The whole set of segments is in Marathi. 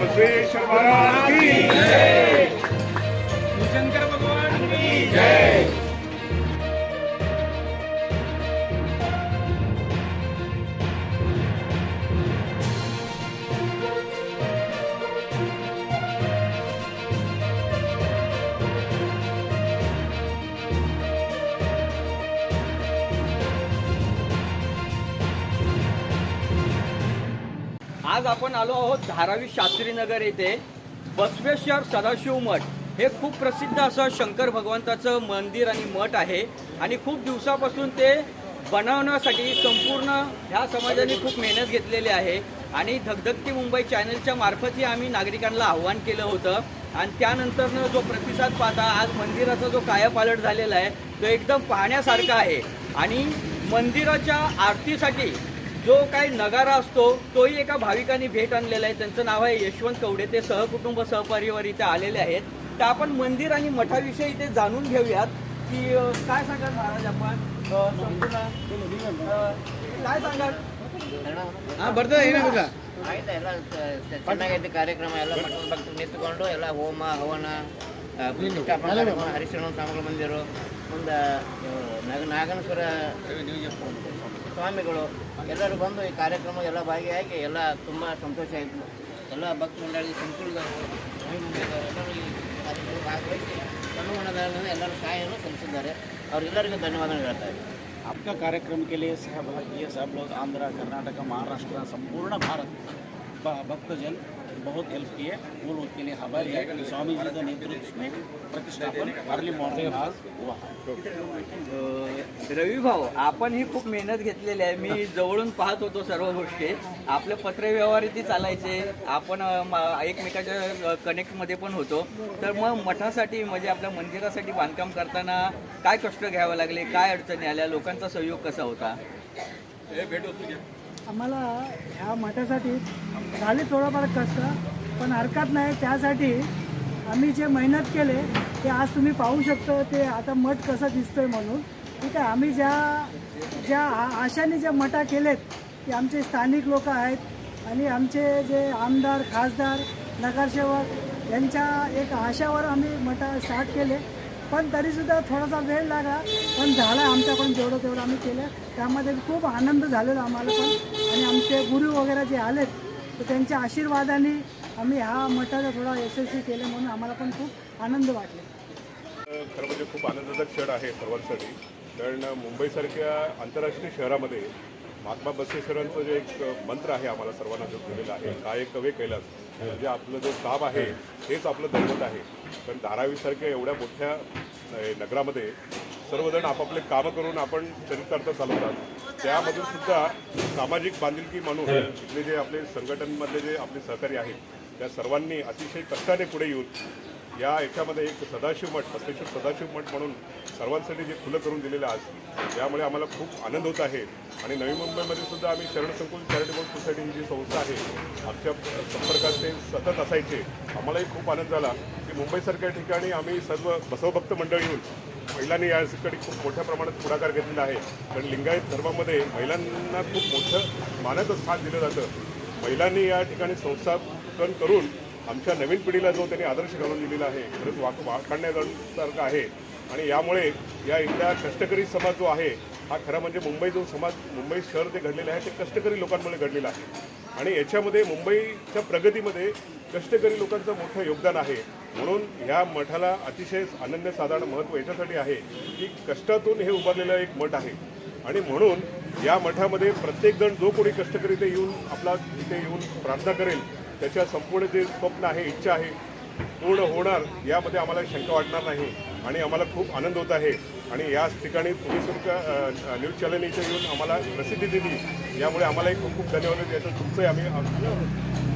बसवेश्वर महाराज की शंकर आज आपण आलो आहोत धारावी शास्त्रीनगर येथे. बसवेश्वर सदाशिव मठ. हे खूप प्रसिद्ध असं शंकर भगवंताचं मंदिर आणि मठ आहे. आणि खूप दिवसापासून ते बनवण्यासाठी संपूर्ण ह्या समाजाने खूप मेहनत घेतलेली आहे. आणि धगधगती मुंबई चॅनलच्या मार्फतही आम्ही नागरिकांना आव्हान केलं होतं. आणि त्यानंतरनं जो प्रतिसाद पाहता आज मंदिराचा जो कायापालट झालेला आहे तो एकदम पाहण्यासारखा आहे. आणि मंदिराच्या आरतीसाठी जो काही नगारा असतो तोही एका भाविकांनी भेट आणलेला आहे त्यांचं नाव आहे यशवंत कवडे ते सहकुटुंब सहपरिवार इथे आलेले आहेत तर आपण मंदिर आणि मठाविषयी इथे जाणून घेऊयात की अं, काय सांगाल महाराज आपण अं, संपूर्ण अं, काय सांगाल ಹಾ ಬರ್ತದೆ ಏನಾಗುತ್ತಾ ಆಯ್ತಾ ಎಲ್ಲ ಸ- ಸ- ಚೆನ್ನಾಗೈತೆ ಕಾರ್ಯಕ್ರಮ ಎಲ್ಲ ಮಠದ ಭಕ್ತರು ನಿಂತುಕೊಂಡು ಎಲ್ಲ ಹೋಮ ಹವನ ಆ, ಪ್ರತಿಷ್ಠಾಪನಾ ಕಾರ್ಯಕ್ರಮ ಹರಿಶರಣ ಸ್ವಾಮಿಗಳು ಬಂದಿರು ಮುಂದೆ ಇವ್ರು ನಾಗ ನಾಗೇಶ್ವರ ಸ್ವಾಮಿಗಳು ಎಲ್ಲರೂ ಬಂದು ಈ ಕಾರ್ಯಕ್ರಮ ಎಲ್ಲ ಭಾಗಿಯಾಗಿ ಎಲ್ಲ ತುಂಬ ಸಂತೋಷ ಆಯಿತು ಎಲ್ಲ ಭಕ್ತ ಮಂಡಳಿ ಸಂಕುಲದ ಸ್ವಾಮಿ ಮಂದಿರದವರು ಎಲ್ಲರೂ ಈ ಕಾರ್ಯಕ್ರಮ ಭಾಗವಹಿಸಿ ಕಣ್ಣುಮಣದಲ್ಲಿ ಎಲ್ಲರೂ ಸಹಾಯವನ್ನು ಸಲ್ಲಿಸಿದ್ದಾರೆ ಅವರೆಲ್ಲರಿಗೂ ಧನ್ಯವಾದಗಳು ಹೇಳ್ತಾ ಇದ್ದೀನಿ आपका कार्यक्रम के लिए सहभागी सब लोग आंध्र कर्नाटक महाराष्ट्र संपूर्ण भारत भ- भक्तजन बहुत हेल्प किए। वो लोग के लिए आभारी है कि स्वामी जी के नेतृत्व में प्रतिष्ठापन अर्ली मॉर्निंग आज हुआ। रवी भाऊ आपण ही खूप मेहनत घेतलेली आहे. मी जवळून पाहत होतो सर्व गोष्टी. आपले पत्रव्यवहार इथे चालायचे. आपण एकमेकाच्या कनेक्टमध्ये पण होतो. तर मग मठासाठी म्हणजे आपल्या मंदिरासाठी बांधकाम करताना काय कष्ट घ्यावे लागले? काय अडचणी आल्या? लोकांचा सहयोग कसा होता? आम्हाला ह्या मठासाठी झाले थोडंफार कष्ट पण हरकत नाही. त्यासाठी आम्ही जे मेहनत केले ते आज तुम्ही पाहू शकतो ते आता मठ कसं दिसतोय म्हणून. ठीक आहे आम्ही ज्या ज्या आ- आशाने ज्या मठा केलेत ते आमचे स्थानिक लोक आहेत आणि आमचे जे आमदार खासदार नगरसेवक यांच्या एक आशावर आम्ही मठा स्टार्ट केले. पण तरीसुद्धा थोडासा वेळ लागला पण झाला आमच्याकडून जेवढं तेवढं आम्ही केलं त्यामध्ये खूप आनंद झालेला आम्हाला पण. आणि आमचे गुरु वगैरे जे आलेत तर त्यांच्या आशीर्वादाने आम्ही हा मठाला थोडा यशस्वी केले म्हणून आम्हाला पण खूप आनंद वाटले. खरं म्हणजे खूप आनंदाचा क्षण आहे सर्वांसाठी. कारण मुंबईसारख्या आंतरराष्ट्रीय शहरामध्ये महात्मा बसवेश्वरांचं जे एक मंत्र आहे आम्हाला सर्वांना जो दिलेला आहे काय कवे कैलास. म्हणजे आपलं जो काम आहे हेच आपलं दैवत आहे. पण धारावीसारख्या एवढ्या मोठ्या नगरामध्ये सर्वजण आपापले कामं करून आपण चरितार्थ चालवतात. त्यामधून सुद्धा सामाजिक बांधिलकी म्हणून इथले जे आपले संघटनांमधले जे आपले सहकारी आहेत त्या सर्वांनी अतिशय कष्टाने पुढे येऊन या याच्यामध्ये एक सदाशिव मठ बसवेश्वर सदाशिव मठ म्हणून सर्वांसाठी जे खुलं करून दिलेलं आज यामुळे आम्हाला खूप आनंद होत आहे. आणि नवी मुंबईमध्ये सुद्धा आम्ही शरण संकुल चॅरिटेबल सोसायटी ही जी संस्था आहे आमच्या संपर्कात ते सतत असायचे. आम्हालाही खूप आनंद झाला की मुंबईसारख्या ठिकाणी आम्ही सर्व बसवभक्त मंडळी येऊन महिलांनी याकडे खूप मोठ्या प्रमाणात पुढाकार घेतलेला आहे. कारण लिंगायत धर्मामध्ये महिलांना खूप मोठं मानाचं स्थान दिलं जातं. महिलांनी या ठिकाणी संस्थापन करून आमच्या नवीन पिढीला जो त्यांनी आदर्श घालून दिलेला आहे खरंच वाक वाखाणण्यासारखं आहे. आणि यामुळे या इथल्या कष्टकरी समाज जो आहे हा खरा म्हणजे मुंबई जो समाज मुंबई शहर जे घडलेलं आहे ते कष्टकरी लोकांमुळे घडलेलं आहे. आणि याच्यामध्ये मुंबईच्या प्रगतीमध्ये कष्टकरी लोकांचं मोठं योगदान आहे. म्हणून ह्या मठाला अतिशय अनन्यसाधारण महत्त्व याच्यासाठी आहे की कष्टातून हे उभारलेलं एक मठ आहे. आणि म्हणून या मठामध्ये प्रत्येकजण जो कोणी कष्टकरी ते येऊन आपला इथे येऊन प्रार्थना करेल त्याच्या संपूर्ण जे स्वप्न आहे इच्छा आहे पूर्ण होणार यामध्ये आम्हाला शंका वाटणार नाही. आणि आम्हाला खूप आनंद होत आहे. आणि याच ठिकाणी तुम्ही सुद्धा न्यूज चॅनल इथे येऊन आम्हाला प्रसिद्धी दिली. यामुळे आम्हालाही खूप खूप धन्यवाद. याचं तुमचंही आम्ही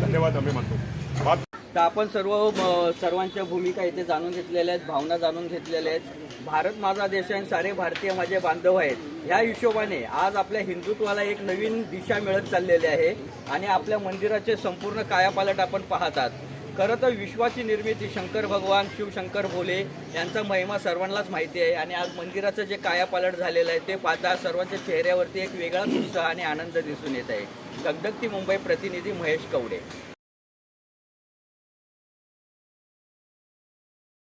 धन्यवाद आम्ही मानतो. तर आपण सर्व म, सर्वांच्या भूमिका इथे जाणून घेतलेल्या आहेत भावना जाणून घेतलेल्या आहेत. भारत माझा देश आहे आणि सारे भारतीय माझे बांधव आहेत. ह्या हिशोबाने आज आपल्या हिंदुत्वाला एक नवीन दिशा मिळत चाललेली आहे आणि आपल्या मंदिराचे संपूर्ण कायापालट आपण पाहतात खरं तर विश्वाची निर्मिती शंकर भगवान शिवशंकर भोले यांचा महिमा सर्वांनाच माहिती आहे आणि आज मंदिराचं जे कायापालट झालेलं आहे ते पाहता सर्वांच्या चेहऱ्यावरती एक वेगळाच उत्साह आणि आनंद दिसून येत आहे. दगदगती मुंबई प्रतिनिधी महेश कवडे.